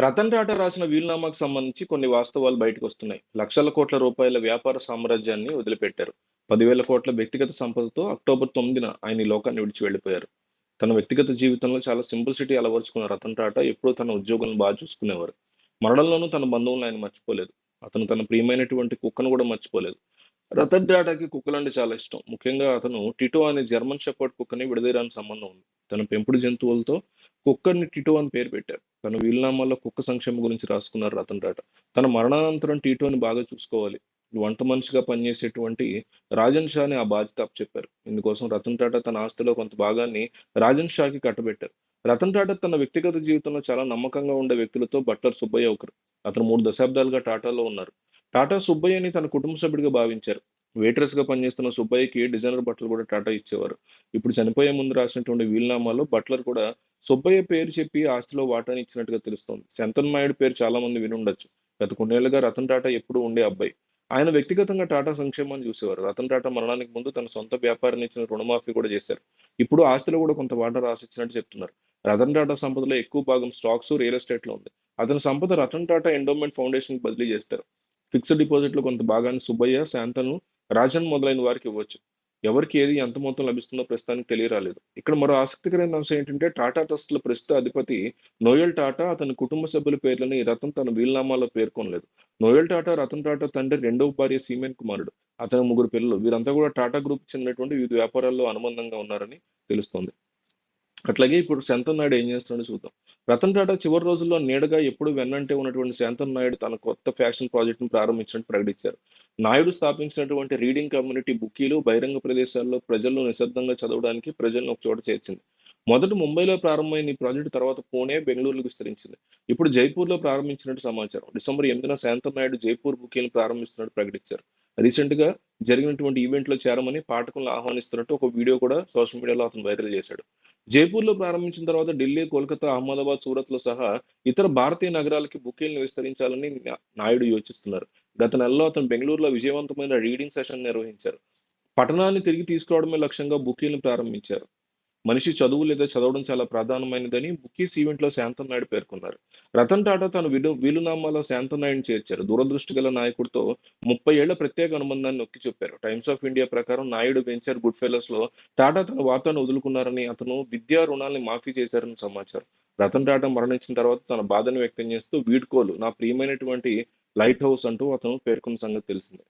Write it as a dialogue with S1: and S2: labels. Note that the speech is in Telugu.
S1: రతన్ టాటా రాసిన వీలునామాకు సంబంధించి కొన్ని వాస్తవాలు బయటకు వస్తున్నాయి. లక్షల కోట్ల రూపాయల వ్యాపార సామ్రాజ్యాన్ని వదిలిపెట్టారు. పదివేల కోట్ల వ్యక్తిగత సంపదతో అక్టోబర్ తొమ్మిదిన ఆయన ఈ లోకాన్ని విడిచి వెళ్ళిపోయారు. తన వ్యక్తిగత జీవితంలో చాలా సింప్లిసిటీ అలవరుచుకున్న రతన్ టాటా ఎప్పుడూ తన ఉద్యోగులను బాగా చూసుకునేవారు. మరణంలోనూ తన బంధువులను ఆయన మర్చిపోలేదు. అతను తన ప్రియమైనటువంటి కుక్కను కూడా మర్చిపోలేదు. రతన్ టాటాకి కుక్కలంటే చాలా ఇష్టం. ముఖ్యంగా అతను టిటో అనే జర్మన్ షెపర్డ్ కుక్కని విడదీరాని సంబంధం ఉంది. తన పెంపుడు జంతువులతో కుక్కర్ని టిటో అని పేరు పెట్టారు. తన వీలునామాల్లో కుక్క సంక్షేమం గురించి రాసుకున్నారు రతన్ టాటా. తన మరణానంతరం టీటోని బాగా చూసుకోవాలి. వంట మనిషిగా పనిచేసేటువంటి రాజన్ షాని ఆ బాధ్యత చెప్పారు. ఇందుకోసం రతన్ టాటా తన ఆస్తిలో కొంత భాగాన్ని రాజన్ షాకి కట్టబెట్టారు. రతన్ టాటా తన వ్యక్తిగత జీవితంలో చాలా నమ్మకంగా ఉండే వ్యక్తులతో బట్లర్ సుబ్బయ్య ఒకరు. అతను మూడు దశాబ్దాలుగా టాటాలో ఉన్నారు. టాటా సుబ్బయ్యని తన కుటుంబ సభ్యుడిగా భావించారు. వెయిటర్స్గా పనిచేస్తున్న సుబ్బయ్యకి డిజైనర్ బట్టలు కూడా టాటా ఇచ్చేవారు. ఇప్పుడు చనిపోయే ముందు రాసినటువంటి వీలునామాలో బట్లర్ కూడా సుబ్బయ్య పేరు చెప్పి ఆస్తిలో వాటాని ఇచ్చినట్టుగా తెలుస్తోంది. శంతన్ నాయుడు పేరు చాలా మంది విని ఉండొచ్చు. గత కొన్నేళ్ళుగా రతన్ టాటా ఎప్పుడు ఉండే అబ్బాయి. ఆయన వ్యక్తిగతంగా టాటా సంక్షేమాన్ని చూసేవారు. రతన్ టాటా మరణానికి ముందు తన సొంత వ్యాపారాన్ని ఇచ్చిన రుణమాఫీ కూడా చేశారు. ఇప్పుడు ఆస్తిలో కూడా కొంత వాటా రాసిచ్చినట్టు చెప్తున్నారు. రతన్ టాటా సంపదలో ఎక్కువ భాగం స్టాక్స్ రియల్ ఎస్టేట్లో ఉంది. అతని సంపద రతన్ టాటా ఎండోమెంట్ ఫౌండేషన్ బదిలీ చేస్తారు. ఫిక్స్డ్ డిపాజిట్లో కొంత భాగాన్ని సుబ్బయ్య శాంతను రాజన్ మొదలైన వారికి ఇవ్వచ్చు. ఎవరికి ఏది ఎంత మొత్తం లభిస్తుందో ప్రస్తుతానికి తెలియరాలేదు. ఇక్కడ మరో ఆసక్తికరమైన అంశం ఏంటంటే టాటా ట్రస్ట్ల ప్రస్తుత అధిపతి నోయల్ టాటా అతని కుటుంబ సభ్యుల పేర్లని రతన్ తన వీల్నామాలో పేర్కొనలేదు. నోయల్ టాటా రతన్ టాటా తండ్రి రెండవ భార్య సీమెన్ కుమారుడు. అతని ముగ్గురు పిల్లలు. వీరంతా కూడా టాటా గ్రూప్ చెందినటువంటి వివిధ వ్యాపారాల్లో అనుబంధంగా ఉన్నారని తెలుస్తోంది. అట్లాగే ఇప్పుడు శంతన్ నాయుడు ఏం చేస్తున్నాడో చూద్దాం. రతన్ టాటా చివరి రోజుల్లో నీడగా ఎప్పుడు వెన్నంటే ఉన్నటువంటి శాంతం నాయుడు తన కొత్త ఫ్యాషన్ ప్రాజెక్ట్ను ప్రారంభించినట్టు ప్రకటించారు. నాయుడు స్థాపించినటువంటి రీడింగ్ కమ్యూనిటీ బుకీలు బహిరంగ ప్రదేశాల్లో ప్రజలను నిశ్శబ్దంగా చదవడానికి ప్రజలను ఒక చోట చేర్చింది. మొదట ముంబైలో ప్రారంభమైన ఈ ప్రాజెక్టు తర్వాత పూణే బెంగళూరులో విస్తరించింది. ఇప్పుడు జైపూర్లో ప్రారంభించినట్టు సమాచారం. డిసెంబర్ ఎనిమిదిన శాంతం నాయుడు జైపూర్ బుకీలను ప్రారంభిస్తున్నట్టు ప్రకటించారు. రీసెంట్గా జరిగినటువంటి ఈవెంట్లో చేరమని పాఠకులను ఆహ్వానిస్తున్నట్టు ఒక వీడియో కూడా సోషల్ మీడియాలో అతను వైరల్ చేశాడు. జైపూర్లో ప్రారంభించిన తర్వాత ఢిల్లీ కోల్కతా అహ్మదాబాద్ సూరత్లో సహా ఇతర భారతీయ నగరాలకి బుకీలను విస్తరించాలని నాయుడు యోచిస్తున్నారు. గత నెలలో అతను బెంగళూరులో విజయవంతమైన రీడింగ్ సెషన్ నిర్వహించారు. పట్టణాన్ని తిరిగి తీసుకురావడమే లక్ష్యంగా బుకీలను ప్రారంభించారు. మనిషి చదువు లేదా చదవడం చాలా ప్రధానమైనదని బుక్కీస్ ఈవెంట్లో నాయుడు పేర్కొన్నారు. రతన్ టాటా తన విలు వీలునామాలో శాంతం నాయుడు చేర్చారు. దూరదృష్టి గల నాయకుడితో ముప్పై ఏళ్ళ ప్రత్యేక అనుబంధాన్ని నొక్కి చెప్పారు. టైమ్స్ ఆఫ్ ఇండియా ప్రకారం నాయుడు వెంచర్ గుడ్ ఫెలోస్లో టాటా తన వార్తను వదులుకున్నారని అతను విద్యా రుణాన్ని మాఫీ చేశారని సమాచారం. రతన్ టాటా మరణించిన తర్వాత తన బాధను వ్యక్తం చేస్తూ వీడ్కోలు నా ప్రియమైనటువంటి లైట్ హౌస్ అంటూ అతను పేర్కొన్న సంగతి తెలిసిందే.